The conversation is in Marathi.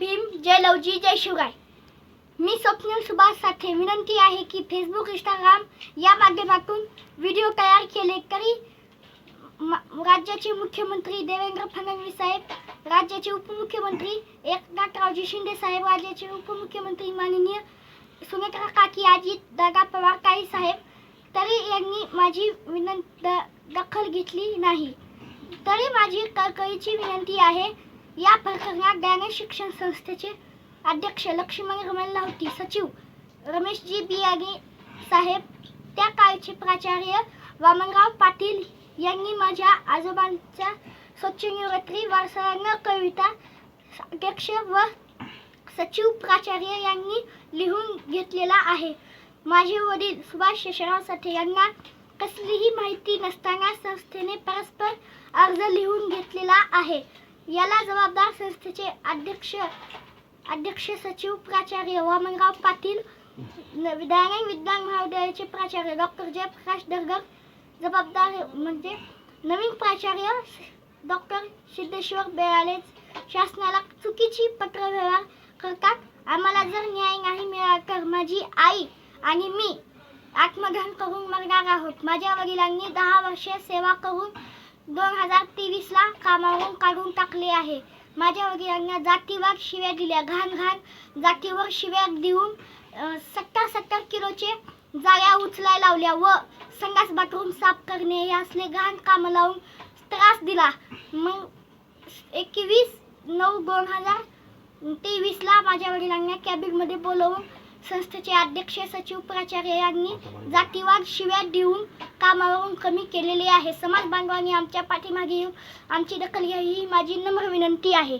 भीम जय लवजी जय शिवराय. मी स्वप्नील सुभाष साठे. विनंती आहे की फेसबुक इंस्टाग्राम या माध्यमातून व्हिडिओ तयार केले तरी राज्याचे मुख्यमंत्री देवेंद्र फडणवीस साहेब राज्याचे उपमुख्यमंत्री एकनाथरावजी शिंदे साहेब राज्याचे उपमुख्यमंत्री माननीय सुनेत्रा काकी अजित दादा पवार ताई साहेब तरी यांनी माझी विनंत दखल घेतली नाही. तरी माझी कळकळीची विनंती आहे या प्रकरणात ज्ञान शिक्षण संस्थेचे अध्यक्ष लक्ष्मण रमण लाहोटी सचिव रमेशजी बियागे साहेब त्या काळचे प्राचार्य वामनराव पाटील यांनी माझ्या आजोबांच्या स्वच्छ निवृत्ती वारसा न कविता अध्यक्ष व सचिव प्राचार्य यांनी लिहून घेतलेला आहे. माझे वडील सुभाष शेषराव साठे यांना कसलीही माहिती नसताना संस्थेने परस्पर अर्ज लिहून घेतलेला आहे. याला जबाबदार संस्थेचे अध्यक्ष अध्यक्ष सचिव प्राचार्य वामनराव पाटील न- विज्ञान महाविद्यालयाचे प्राचार्य डॉक्टर जयप्रकाश दरगर जबाबदार म्हणजे नवीन प्राचार्य डॉक्टर सिद्धेश्वर बेळाले. शासनाला चुकीची पत्रव्यवहार करतात. आम्हाला जर न्याय नाही मिळाला तर माझी आई आणि मी आत्मदहन करून मरणार आहोत. माझ्या वडिलांनी दहा वर्षे सेवा करून दोन हजार तेवीसला कामावरून काढून टाकले आहे. माझ्या वडिलांना जातीवर शिव्या दिल्या. घाण घाण जातीवर शिव्या देऊन सत्तर सत्तर किलोचे जाळ्या उचलायला लावल्या व संडास बाथरूम साफ करणे हे असले घाण कामं लावून त्रास दिला. मग एकवीस नऊ दोन हजार तेवीसला माझ्या वडिलांना कॅबिनमध्ये बोलवून संस्थेचे अध्यक्ष सचिव प्राचार्य यांनी जातीवाद शिव्या देऊन कामावरून कमी केलेले आहे. समाज बांधवांनी आमच्या पाठीमागे येऊन आमची दखल घ्यावी ही माझी नम्र विनंती आहे.